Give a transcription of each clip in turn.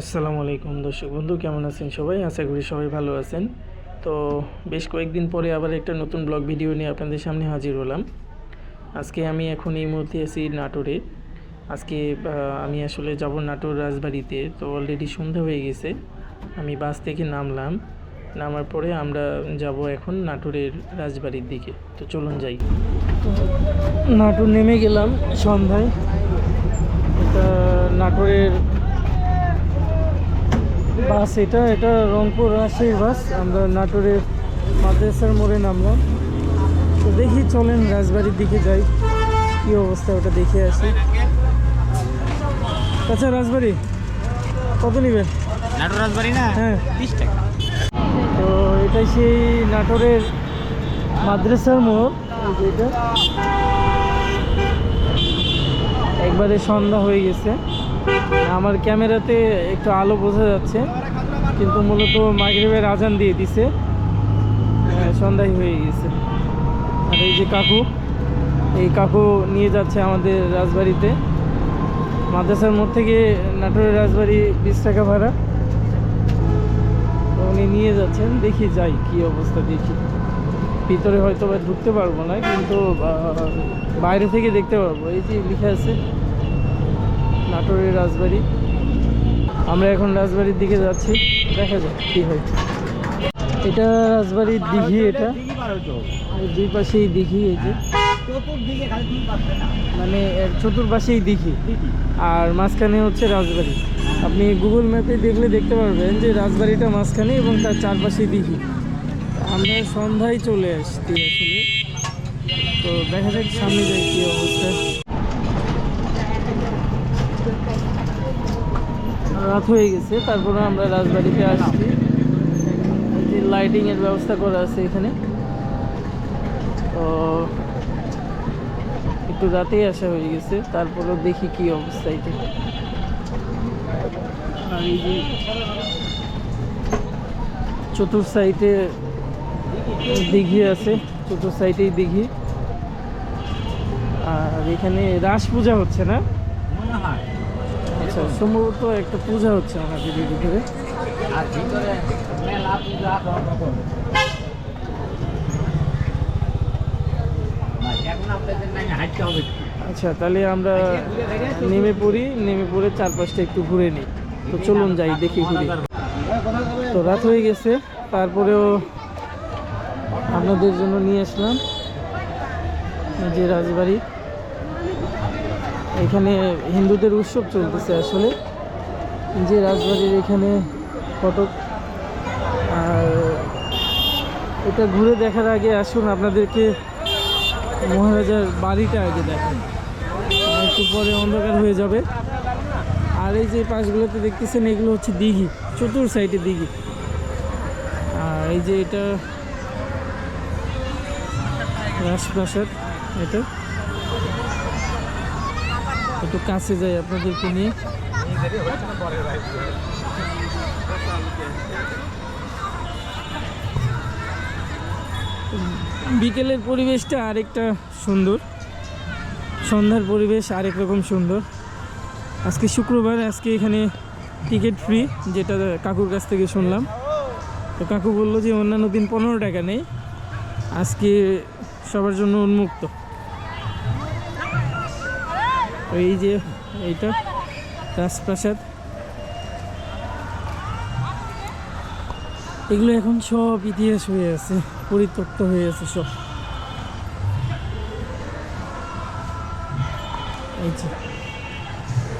আসসালামু আলাইকুম, দর্শক বন্ধু, কেমন আছেন সবাই? আশা করি সবাই ভালো আছেন। তো বেশ কয়েকদিন পরে আবার একটা নতুন ব্লগ ভিডিও নিয়ে আপনাদের সামনে হাজির হলাম। আজকে আমি এখন এই মুহূর্তে আছি নাটোরে। আজকে আমি আসলে যাব নাটোর রাজবাড়িতে। তো অলরেডি সন্ধ্যা হয়ে গেছে। আমি বাস থেকে নামলাম। নামার পরে আমরা যাব এখন নাটোরের রাজবাড়ির দিকে। তো চলুন যাই। নাটোর নেমে গেলাম সন্ধ্যায়। নাটোরের বাস এটা এটা রংপুর রাজশাহীর বাস। আমরা নাটোরের মাদ্রাসার মোড়ে নামলাম। তো দেখি চলেন রাজবাড়ির দিকে যাই। কি অবস্থা ওটা দেখে আসি। আচ্ছা রাজবাড়ি কত নেবেন? নাটোর রাজবাড়ি না? হ্যাঁ। টাকা। তো এটা সেই নাটোরের মাদ্রাসার মোড়। এটা। একবারে সন্ধ্যা হয়ে গেছে। আমার ক্যামেরাতে একটু আলো বোঝা যাচ্ছে, কিন্তু মূলত মাগরিবের আজান দিয়ে দিছে। সন্ধ্যায় হয়ে গেছে। আর এই যে কাকু, এই কাকু নিয়ে যাচ্ছে আমাদের রাজবাড়িতে। মাদ্রাসার মোড় থেকে নাটোরের রাজবাড়ি বিশ টাকা ভাড়া। উনি নিয়ে যাচ্ছেন, দেখি যাই কি অবস্থা দেখি। ভিতরে হয়তো বা ঢুকতে পারব না, কিন্তু বাইরে থেকে দেখতে পারব। এই যে লিখে আছে নাটোরের রাজবাড়ি। আমরা এখন রাজবাড়ির দিকে যাচ্ছি। দেখা যাক কি হয়। এটা রাজবাড়ির দিঘি এটা। দুই পাশেই দিঘি এই যে। মানে চতুর্পাশেই দিঘি। আর মাঝখানে হচ্ছে রাজবাড়ি। আপনি গুগল ম্যাপে দেখলে দেখতে পারবেন যে রাজবাড়িটা মাঝখানে এবং তার চারপাশে দিঘি। আমরা সন্ধ্যায় চলে আসছি আসলে। তো দেখা যাক সামনে যাই কি অবস্থা। রাত হয়ে গেছে, তারপরে আমরা রাজবাড়িতে আসছি। যে লাইটিংয়ের ব্যবস্থা করা আছে এখানে। তো একটু রাতেই আসা হয়ে গেছে, তারপরেও দেখি কি অবস্থা এটা আর এই যে চতুর সাইডে দিঘি আছে, চতুর সাইডেই দিঘি। আর এখানে রাস পূজা হচ্ছে না? আচ্ছা সম্ভবত একটা পূজা হচ্ছে আমাদের এই ভিতরে। আচ্ছা তাহলে আমরা নেমে পড়ি নেমে পড়ে চারপাশটা একটু ঘুরে নিই। তো চলুন যাই দেখি ঘুরে। তো রাত হয়ে গেছে তারপরেও আপনাদের জন্য নিয়ে আসলাম। যে রাজবাড়ি। এখানে হিন্দুদের উৎসব চলতেছে আসলে। যে রাজবাড়ির এখানে ফটক আর এটা ঘুরে দেখার আগে আসুন আপনাদেরকে মহারাজার বাড়িটা আগে দেখেন। একটু পরে অন্ধকার হয়ে যাবে। আর এই যে পাশগুলোতে দেখতেছেন, এগুলো হচ্ছে দিঘি, চতুর সাইডে দিঘি। আর এই যে এটা রাজপ্রাসাদ, এটা। একটু কাছে যাই আপনাদেরকে নিয়ে। বিকেলের পরিবেশটা আরেকটা সুন্দর। সন্ধ্যার পরিবেশ আরেক রকম সুন্দর। আজকে শুক্রবার, আজকে এখানে টিকিট ফ্রি, যেটা কাকুর কাছ থেকে শুনলাম। তো কাকু বলল যে অন্যান্য দিন পনেরো টাকা নেই। আজকে সবার জন্য উন্মুক্ত। এই যে, এইটা, রাজপ্রাসাদ। এগুলো এখন সব ইতিহাস হয়ে আছে, পরিত্যক্ত হয়ে আছে সব। এই যে,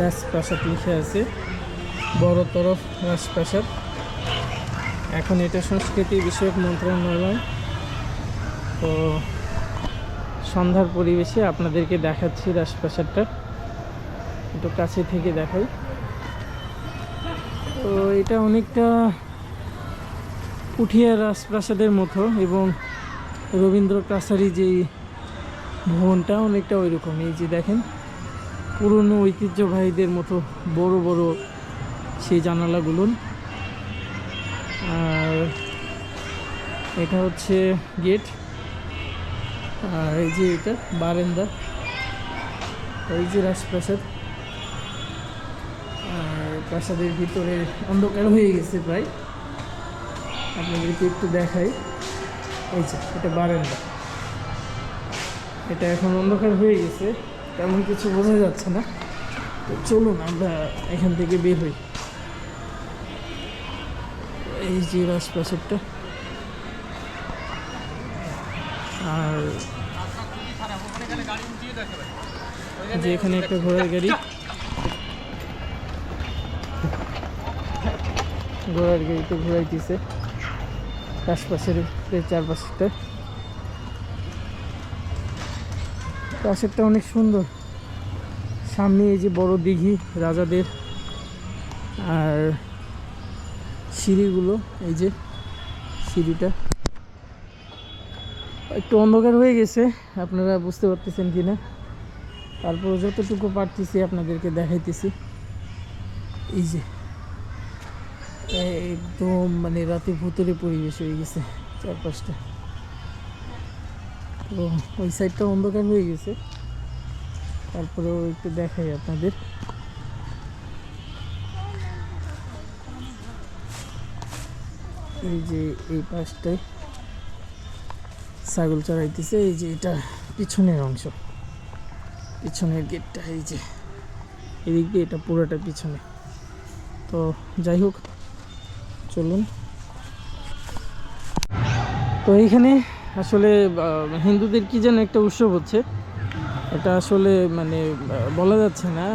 রাজপ্রাসাদ লিখে আছে, বড় তরফ রাজপ্রাসাদ। এখন এটা সংস্কৃতি বিষয়ক মন্ত্রণালয়। তো সন্ধ্যার পরিবেশে আপনাদেরকে দেখাচ্ছি রাজপ্রাসাদটা। একটু কাছে থেকে দেখাই। তো এটা অনেকটা পুঠিয়া রাজপ্রাসাদের মতো এবং রবীন্দ্র কাছারি যেই ভবনটা অনেকটা ওই রকম এই যে দেখেন, পুরনো ঐতিহ্যবাহীদের মতো বড় বড় সেই জানালাগুলো। আর এটা হচ্ছে গেট। আর এই যে এটা বারেন্দা। এই যে রাজপ্রাসাদ। প্রাসাদের ভিতরে অন্ধকার হয়ে গেছে প্রায়। আপনাদেরকে একটু দেখাই। এই যে, এটা বারান্দা। এটা এখন অন্ধকার হয়ে গেছে, তেমন কিছু বোঝা যাচ্ছে না। তো চলুন, আমরা এখান থেকে বের হই। এই যে রাজপ্রাসাদটা। আর যে এখানে একটা ঘোড়ার গাড়ি ঘোড়ার গাড়িতে ঘোরাইতেছে আশপাশের চারপাশটা। পাশেরটা অনেক সুন্দর। সামনে এই যে বড় দিঘি রাজাদের আর সিঁড়িগুলো, এই যে সিঁড়িটা। একটু অন্ধকার হয়ে গেছে, আপনারা বুঝতে পারতেছেন কি না তারপর যতটুকু পারতেছি, আপনাদেরকে দেখাইতেছি। এই যে একদম মানে রাতে ভূতরে পরিবেশ হয়ে গেছে চারপাশটা। তো ওই সাইডটা অন্ধকার হয়ে গেছে। তারপরেও একটু দেখাই আপনাদের। এই যে এই পাশটায় ছাগল চড়াইতেছে, এই যে এটা পিছনের অংশ। পিছনের গেটটা, এই যে। এদিক দিয়ে এটা পুরোটা পিছনে। তো যাই হোক চলুন। তো এইখানে আসলে হিন্দুদের কি যেন একটা উৎসব হচ্ছে। এটা আসলে মানে বলা যাচ্ছে না।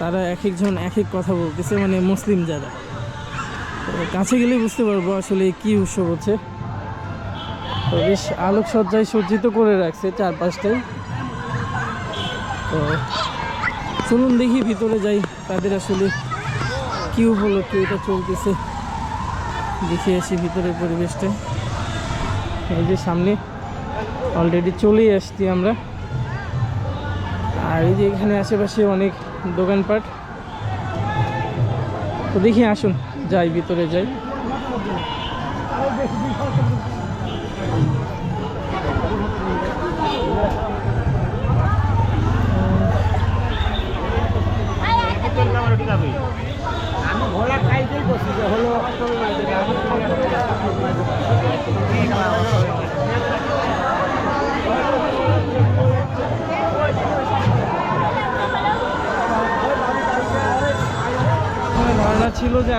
তারা এক একজন এক এক কথা বলতেছে মানে মুসলিম যারা। কাছে গেলে বুঝতে পারব আসলে কি উৎসব হচ্ছে। তো বেশ আলোকসজ্জায় সজ্জিত করে রাখছে চারপাশটাই। তো চলুন দেখি ভিতরে যাই, তাদের আসলে কি উপলক্ষে এটা চলতেছে। দেখে আসি ভিতরের পরিবেশটা। এই যে সামনে অলরেডি চলেই আসছি আমরা। আর এই যে এখানে আশেপাশে অনেক দোকানপাট। তো দেখি আসুন, যাই ভিতরে যাই।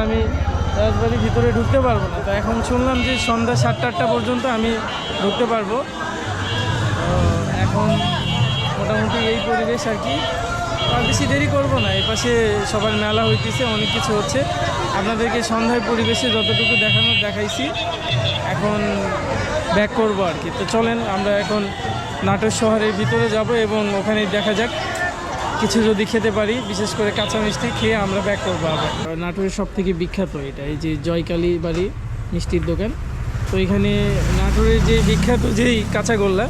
আমি রাজবাড়ির ভিতরে ঢুকতে পারব না। তো এখন শুনলাম যে সন্ধ্যা সাতটা আটটা পর্যন্ত আমি ঢুকতে পারব। এখন মোটামুটি এই পরিবেশ আর কি। আর বেশি দেরি করব না, এই পাশে সবার মেলা হইতেছে, অনেক কিছু হচ্ছে। আপনাদেরকে সন্ধ্যায় পরিবেশে যতটুকু দেখানো, দেখাইছি, এখন ব্যাক করব আর কি। তো চলেন, আমরা এখন নাটোর শহরের ভিতরে যাব এবং ওখানে দেখা যাক। কিছু যদি খেতে পারি, বিশেষ করে কাঁচা মিষ্টি খেয়ে আমরা ব্যাক করব আবার। নাটোরের সব থেকে বিখ্যাত এটা, এই যে জয়কালী বাড়ি মিষ্টির দোকান। তো এখানে নাটোরের যে বিখ্যাত যেই কাঁচাগোল্লা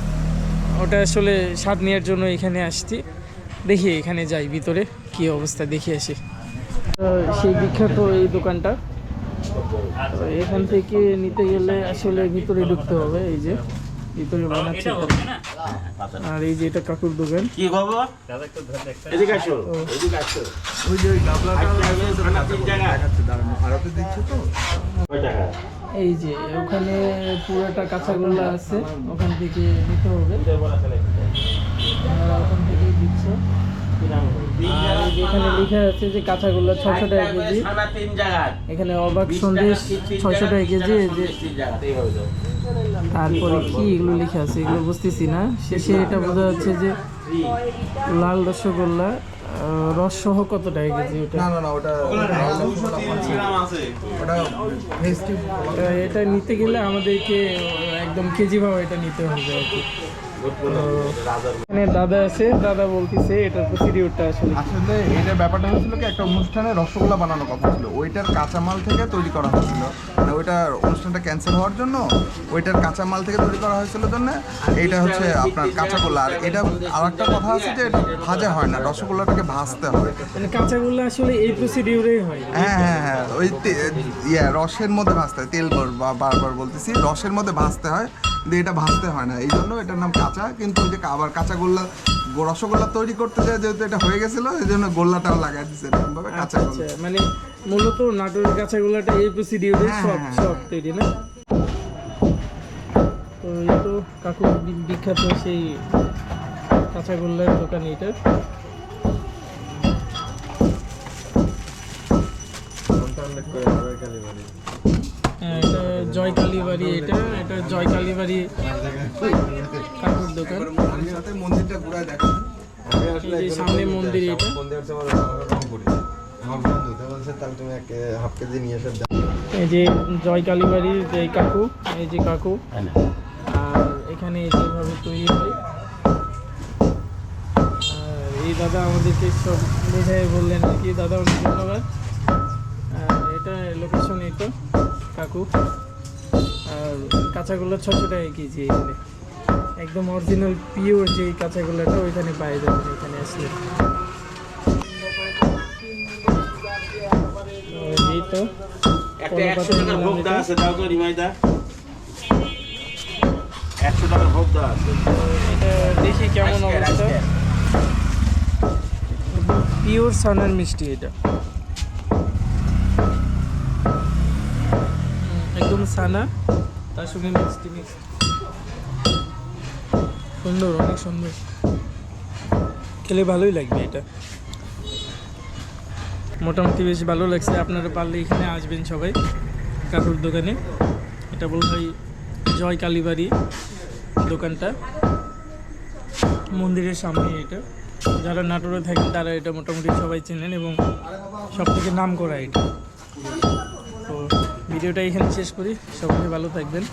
ওটা আসলে স্বাদ নেওয়ার জন্য এখানে আসছি। দেখি এখানে যাই, ভিতরে কি অবস্থা, দেখে আসি। সেই বিখ্যাত এই দোকানটা। এখান থেকে নিতে গেলে আসলে ভিতরে ঢুকতে হবে, এই যে। ভিতরে বানাচ্ছে আর এই যে এটা কাকুর দোকান। কি খবর? এদিকে আসো এদিকে আসো। ওই যে এই যে ওখানে পুরোটা কাঁচাগোল্লা আছে ওখান থেকে নিতে হবে। ওখান থেকেই দিচ্ছে। এখানে লেখা আছে যে কাঁচাগোল্লা ছশো টাকা কেজি। খানা তিন জায়গা। এখানে অবাক সন্দেশ ছয়শো টাকা কেজি তারপরে কি এগুলো লেখা আছে? এগুলো বুঝতেছি না। শেষে এটা বোঝা যাচ্ছে যে লাল রসগোল্লা রস সহ কত টাকা কেজি ওটা? না না এটা নিতে গেলে আমাদেরকে একদম কেজি ভাবে এটা নিতে হবে আর কি। এখানে দাদা আছে দাদা বলতেছে এটার প্রসিডিউরটা আসলে আসলে এটার ব্যাপারটা হয়েছিল কি একটা অনুষ্ঠানে রসগোল্লা বানানোর কথা ছিল। ওইটার কাঁচামাল থেকে তৈরি করা হয়েছিল মানে ওইটার অনুষ্ঠানটা ক্যান্সেল হওয়ার জন্য ওইটার কাঁচামাল থেকে তৈরি করা হয়েছিল জন্য এইটা হচ্ছে আপনার কাঁচাগোল্লা। আর এটা আর একটা কথা আছে যে এটা ভাজা হয় না রসগোল্লাটাকে ভাজতে হয়। মানে কাঁচাগোল্লা আসলে এই প্রসিডিউরেই হয়। হ্যাঁ হ্যাঁ হ্যাঁ ওই ইয়ে রসের মধ্যে ভাজতে হয়। তেল বারবার বলতেছি রসের মধ্যে ভাজতে হয়। কিন্তু এটা ভাজতে হয় না। এই জন্য এটার নাম কাঁচা কিন্তু ওই যে আবার কাঁচা গোল্লা রসগোল্লা তৈরি করতে যায় যেহেতু এটা হয়ে গেছিল এই জন্য গোল্লাটাও লাগাই দিচ্ছে এরকমভাবে কাঁচা আচ্ছা গোল্লা মানে মূলত নাটোরের কাঁচাগোলাটা এই প্রসিডিউরে হ্যাঁ, সব হ্যাঁ, সব তৈরি না? তো এই তো কাকু বিখ্যাত সেই কাঁচাগোল্লার দোকান এটা হ্যাঁ, জয়কালী বাড়ি এটা এটা জয়কালী বাড়ি কাকুর দোকান। মন্দিরটা ঘুরায় দেখো সামনে মন্দির এটা। এই যে জয়কালী বাড়ির যে কাকু এই যে কাকু। আর এখানে যেভাবে তৈরি হয় এই দাদা আমাদেরকে সব বোঝাই বললেন আর কি। দাদা অনেক ধন্যবাদ। এটা লোকেশন এটা কাকু। আর কাঁচাগোল্লা ছশো টাকা কেজি এখানে। একদম অরিজিনাল পিওর যে কাঁচাগোল্লাটা ওইখানে পাওয়া যাবে এখানে আসলে। এই তো একশো টাকার ভোগ দেওয়া আছে দাও তো রিমাইদা। একশো টাকার ভোগ দেওয়া আছে দেখি কেমন অবস্থা। পিওর সানার মিষ্টি এটা। সানা, তার সঙ্গে মিষ্টি সুন্দর, অনেক সুন্দর। খেলে ভালোই লাগবে এটা। মোটামুটি বেশ ভালো লাগছে। আপনারা পারলে এখানে আসবেন সবাই, কাকুর দোকানে। এটা বলতে হয় জয় কালীবাড়ি দোকানটা। মন্দিরের সামনে এটা। যারা নাটোরে থাকেন, তারা এটা মোটামুটি সবাই চেনেন এবং সব থেকে নাম করা এটা। ভিডিওটা এখানে শেষ করি। সবাই ভালো থাকবেন।